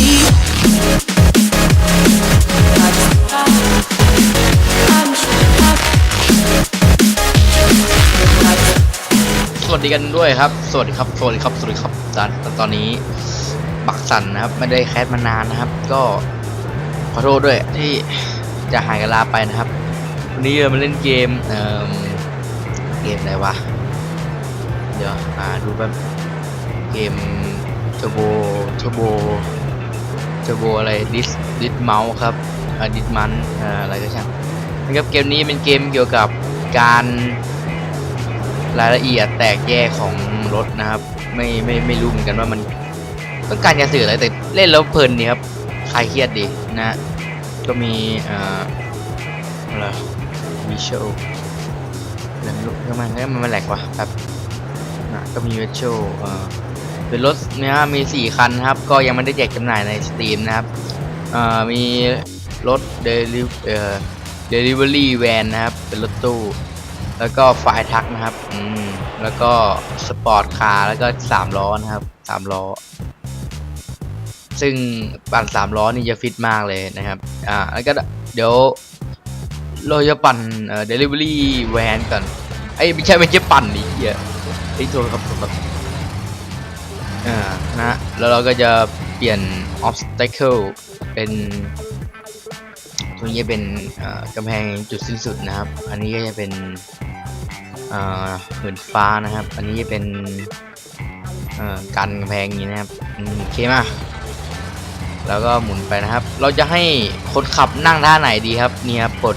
สวัสดีกันด้วยครับ สวัสดีครับ สวัสดีครับ สวัสดีครับ ตอนตอนนี้บักสันนะครับ ไม่ได้แคสมานานนะครับ ก็ขอโทษด้วยที่จะหายกันลาไปนะครับ วันนี้เรามาเล่นเกม เอ่อ เกมอะไรวะ เดี๋ยวอ่าดูแบบเกมเทอร์โบเทอร์โบ ทอร์โบอะไรดิสดิสเมาส์ครับอดิสมันอะไรก็ช่างนะครับเกมนี้เป็นเกมเกี่ยวกับการรายละเอียดแตกแยกของรถนะครับ ไม่ไม่ไม่รู้เหมือนกันว่ามันต้องการจะสื่ออะไรแต่เล่นแล้วเพลินดีครับคลายเครียดดีนะก็มีเอ่ออะไรวิชวลแล้วมันทำไมทำไมมันแหลกวะครับนะก็มีวิชวลอ่อ เป็นรถเนี่ยมีสี่คันครับ ก็ยังไม่ได้แจกจำหน่ายในสตรีมนะครับมีรถเดลิเอ่อเดลิเวอรี่แวนนะครับ เป็นรถตู้ แล้วก็ไฟทักนะครับอืมแล้วก็สปอร์ตคาร์แล้วก็สามล้อนะครับสามล้อ ซึ่งปั่นสามล้อนี่จะฟิตมากเลยนะครับอ่าแล้วก็เดี๋ยวเราจะปั่นเอ่อ delivery van ก่อนไอ้ไม่ใช่ไม่ใช่ปั่นดิเหี้ยไอ้ยโทษครับโทษครับ อ่านะ แล้วเราก็จะเปลี่ยน obstacle เป็นตรงนี้เป็นกำแพงจุดสิ้นสุดนะครับ อันนี้ก็จะเป็นเอ่อเหินฟ้านะครับ อันนี้จะเป็นกันกำแพงอย่างนี้นะครับโอเคมาแล้วก็หมุนไปนะครับ เราจะให้คนขับนั่งท่าไหนดีครับนี่ครับกด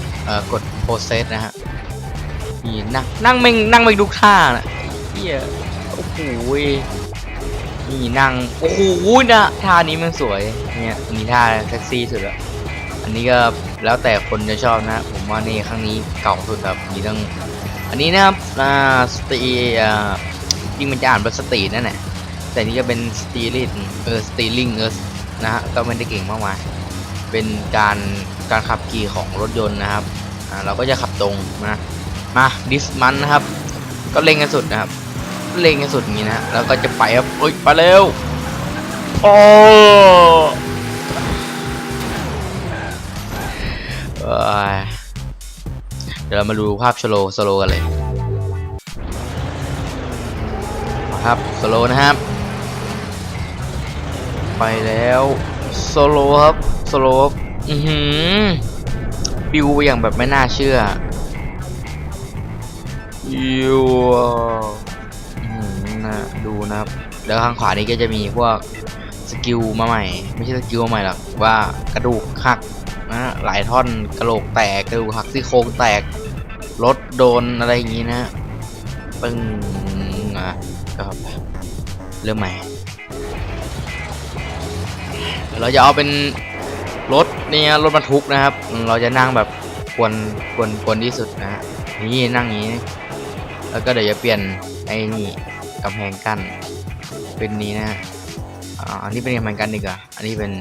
กด process นะฮะนี่นั่งนั่งแม่งนั่งไม่ทุกท่านะเฮียโอ้โห นี่นั่งโอ้โหนะท่านี้มันสวยเนี่ยอันนี้ท่าแท็กซี่สุดละอันนี้ก็แล้วแต่คนจะชอบนะ ผมว่านี่ครั้งนี้เก่าสุดครับมีตั้งอันนี้นะครับอ่าสตีอ่าจริงมันจะอ่านว่าสตีนั่นแหละแต่นี่ก็เป็นสตีลิงเออสตีลิงเออนะฮะก็ไม่ได้เก่งมากมายเป็นการการขับขี่ของรถยนต์นะครับอ่าเราก็จะขับตรงนะมาดิสมันนะครับ ก็เล็งกันสุดนะครับ เล็งกันสุดอย่างนี้นะฮะแล้วก็จะไปครับเอ้ยไปเร็วโอ้เอ้ยเดี๋ยวเรามาดูภาพสโลสโลกันเลยครับสโลนะครับ ไปแล้วสโลครับสโลครับอือหือปิวไปอย่างแบบไม่น่าเชื่อยูอื้อ หือนะดูนะครับ แล้วข้างขวานี้ก็จะมีพวกสกิลมาใหม่ ไม่ใช่สกิลมาใหม่หรอกว่ากระดูกหักนะหลายท่อนกระโหลกแตกกระดูกหักซี่โครงแตกรถโดนอะไรอย่างนี้นะปึ้งอะก็เริ่มใหม่ เราจะเอาเป็นรถเนี่ยรถบรรทุกนะครับ เราจะนั่งแบบควรควรควรที่สุดนะฮะนี่นั่งอย่างนี้ แล้วก็เดี๋ยวจะเปลี่ยนไอ้นี่ กำแพงกั้น เป็นนี้นะอ่าอันนี้เป็นกำแพงกั้นดีกว่าอันนี้เป็น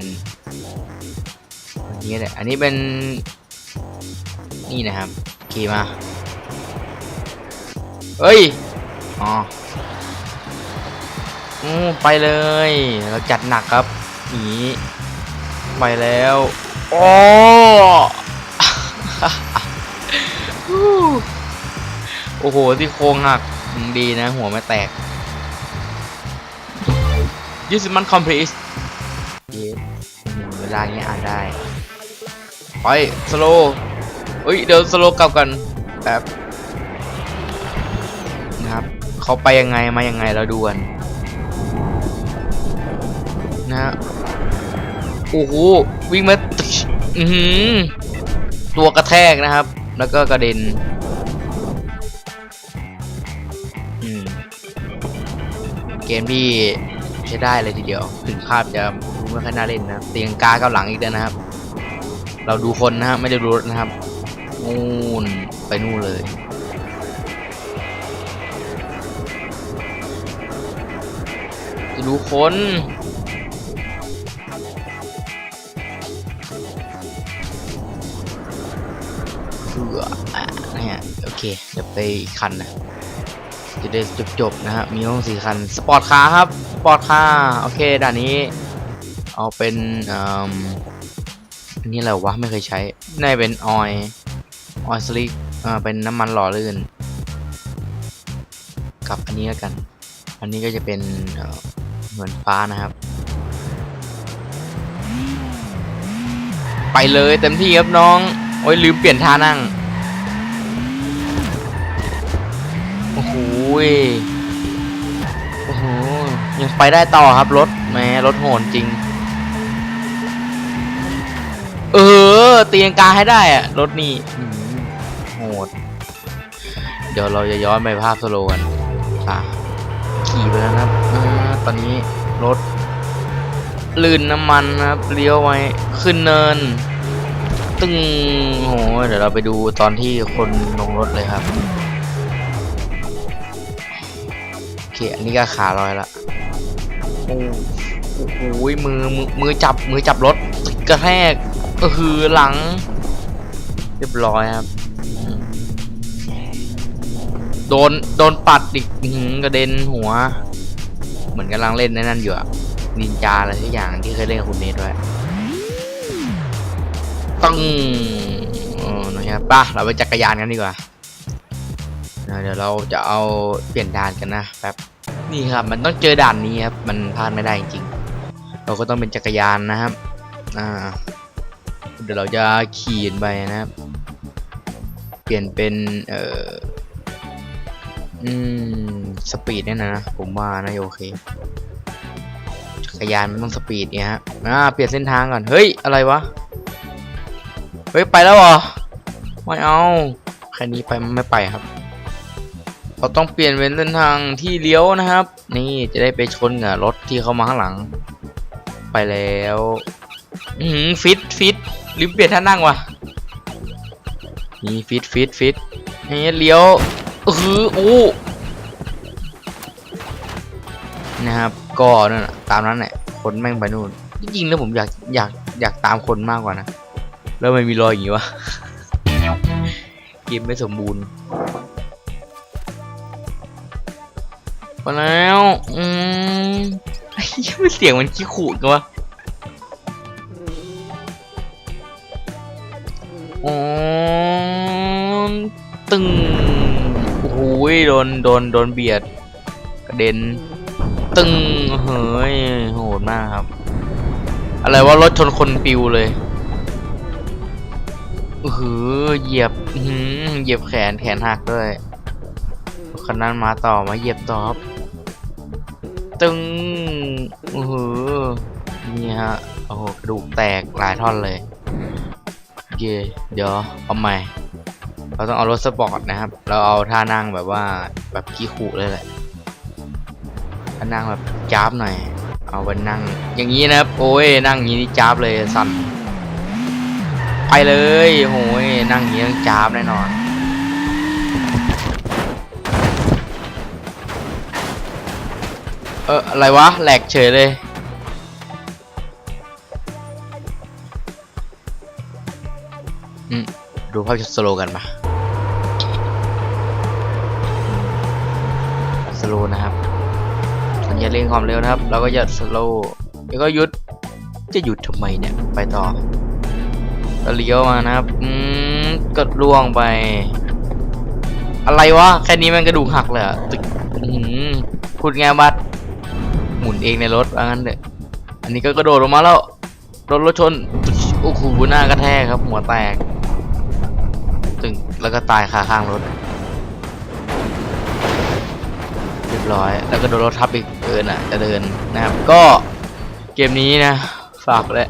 อันนี้แหละอันนี้เป็นนี่นะครับขี่มาเฮ้ยอ๋ออือไปเลย เราจัดหนักครับหนีไปแล้วโอ้โอ้โหที่โครงหักดีนะ หัวไม่แตก ยูสมันคอมพลีสเยเวลาเนี้ยอ่านได้ ไปสโลเอ้ย เดี๋ยวสโลกลับกันแบบนะครับเขาไปยังไงมายังไงเราดูกันนะฮะโอ้โหวิ่งมาตึ๊ชอือหือตัวกระแทกนะครับ แล้วก็กระเด็นอืมเกมที่ใช้ได้เลยทีเดียว ถึงภาพจะดูไม่ค่อยน่าเล่นนะเตียงกาเกาหลังอีกแล้วยนะครับ เราดูคนนะฮะไม่ได้ดูรถนะครับนู่นไปนู่นเลยจะดูคนเพื่อเนี่ยโอเคเดี๋ยวไปอีกคันนะ จะได้จบๆนะฮะมีห้องสี่คันสปอร์ตคาร์ครับสปอร์ตคาร์โอเคด่านนี้ เอาเป็นเอ่มอันนี้อะไรวะไม่เคยใช้น่าเป็นออยออยสลิกอ่าเป็นน้ำมันหล่อลื่น กับอันนี้แล้วกัน อันนี้ก็จะเป็นเเหมือนฟ้านะครับ ไปเลยเต็มที่ครับน้อง โอ้ยลืมเปลี่ยนท่านั่ง อ้ยโอ้โหยังไปได้ต่อครับรถแม้รถโหนจริง เออตีลังกาให้ได้อะรถนี่โหด เดี๋ยวเราจะย้อนไปภาพสโลว์กันอะขี่ไปแล้วครับอตอนนี้รถลื่นน้ำมันนะครับเลี้ยวไว้ขึ้นเนิน ตึงโหเดี๋ยวเราไปดูตอนที่คนลงรถเลยครับ อเคอันนี้ก็ขาลอยละโอ้โหมือมือมือจับมือจับรถกระแทกเออคือหลัง เรียบร้อยครับ โดนโดนปัดอีกกระเด็นหัว เหมือนกำลังเล่นในนั่นอยู่อะนินจาอะไรทุกอย่างที่เคยเล่นกับคุณเนทด้วยตึ้งเออนะครับป่ะเราไปจักรยานกันดีกว่า เดี๋ยวเราจะเอาเปลี่ยนด่านกันนะแป๊บ นี่ครับ มันต้องเจอด่านนี้ครับ มันพลาดไม่ได้จริงๆเราก็ต้องเป็นจักรยานนะครับ อ่า เดี๋ยวเราจะขี่ไปนะครับ เปลี่ยนเป็น เอ่อ อืม สปีดเนี่ยนะ ผมว่านะโอเค จักรยานมันต้องสปีดเนี่ยฮะ อ่า เปลี่ยนเส้นทางก่อน เฮ้ย อะไรวะ เฮ้ย ไปแล้วเหรอ ไม่เอา แค่นี้ไปไม่ไปครับ เราต้องเปลี่ยนเป็นเส้นทางที่เลี้ยวนะครับ นี่จะได้ไปชนกับรถที่เข้ามาข้างหลัง ไปแล้วอืมฟิตฟิตลืมเปลี่ยนท่านั่งว่ะนี่ฟิตฟิตฟิตนี่เลี้ยวเออโอ้นะครับก็นั่นน่ะตามนั้นแหละคนแม่งไปนู่นจริงๆแล้วผมอยากอยากอยากตามคนมากกว่านะ แล้วมันมีรอยอย่างงี้วะเกมไม่สมบูรณ์ มาแล้ว อืมไอ้เหี้ยเสียงมันขี้ขู่กันวะอ๋อตึงโอ้โหยโดน โดน โดนเบียด กระเด็น ตึง เฮ้ย โหดมากครับ อะไรว่ารถชนคนปิวเลยอือหือเหยียบอื้อหือเหยียบแขน แขนหักด้วย คันนั้นมาต่อ มาเหยียบต่อครับ ตึงอือหือนี่ฮะ โอ้โหกระดูกแตกหลายท่อนเลยโอเคเดี๋ยวเอาใหม่ เราต้องเอารถสปอร์ตนะครับ เราเอาท่านั่งแบบว่าแบบขี้ขู่เลยแหละท่านั่งแบบจ้าบหน่อย เอาไปนั่ง อย่างนี้นะครับ โอ้ยนั่งอย่างนี้นี่จ้าบเลยสั่นไปเลยโอ้ยนั่งอย่างนี้ต้องจ้าบแน่นอน อออะไรวะแหลกเฉยเลยดูภาพสโลว์กันมาสโลว์นะครับสัญญาเร่งความเร็วนะครับ เราก็จะสโลว์แล้วก็หยุดจะหยุดทำไมเนี่ย ไปต่อเลี้ยวมานะครับ อืมกดล่วงไป อะไรวะ แค่นี้มันกระดูกหักเลยอะตึกอืมพูดไงบัด หมุนเองในรถว่างั้นเถอะอันนี้ก็กระโดดลงมาแล้วโดนรถชนโอ้โหหน้ากระแทกครับ หัวแตกตึงแล้วก็ตายคาข้างรถเรียบร้อย แล้วก็โดนรถทับอีกเกินอะ จะเดินนะครับ ก็เกมนี้นะ ฝากเลย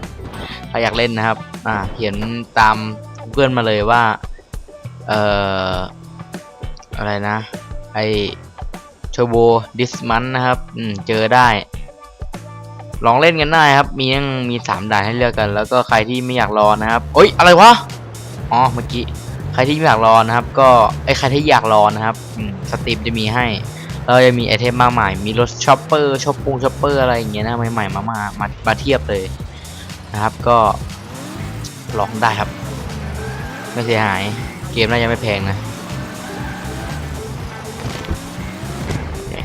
ใครอยากเล่นนะครับ อ่าเขียนตามเพื่อนมาเลยว่า เอ่อ อะไรนะ ไอ เทอร์โบดิสมันนะครับอืมเจอได้ ลองเล่นกันได้ครับ มียังมีสามด่านให้เลือกกัน แล้วก็ใครที่ไม่อยากรอนะครับโอ๊ยอะไรวะอ๋อเมื่อกี้ใครที่ไม่อยากรอนะครับ ก็ไอยใครที่อยากรอนะครับสตรีมจะมีให้แล้วจะมีไอเทมมากมาย มีรถช็อปเปอร์ช็อปปุงช็อปเปอร์อะไรอย่างเงี้ยนะใหม่ๆมามามามาเทียบเลยนะครับก็ลองได้ครับ ไม่เสียหายเกมน่าจะไม่แพงนะ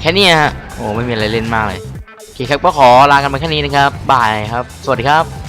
แค่นี้ฮะ โอ้ไม่มีอะไรเล่นมากเลยเคครับก็ขอลากันไปแค่นี้นะครับบายครับ สวัสดีครับ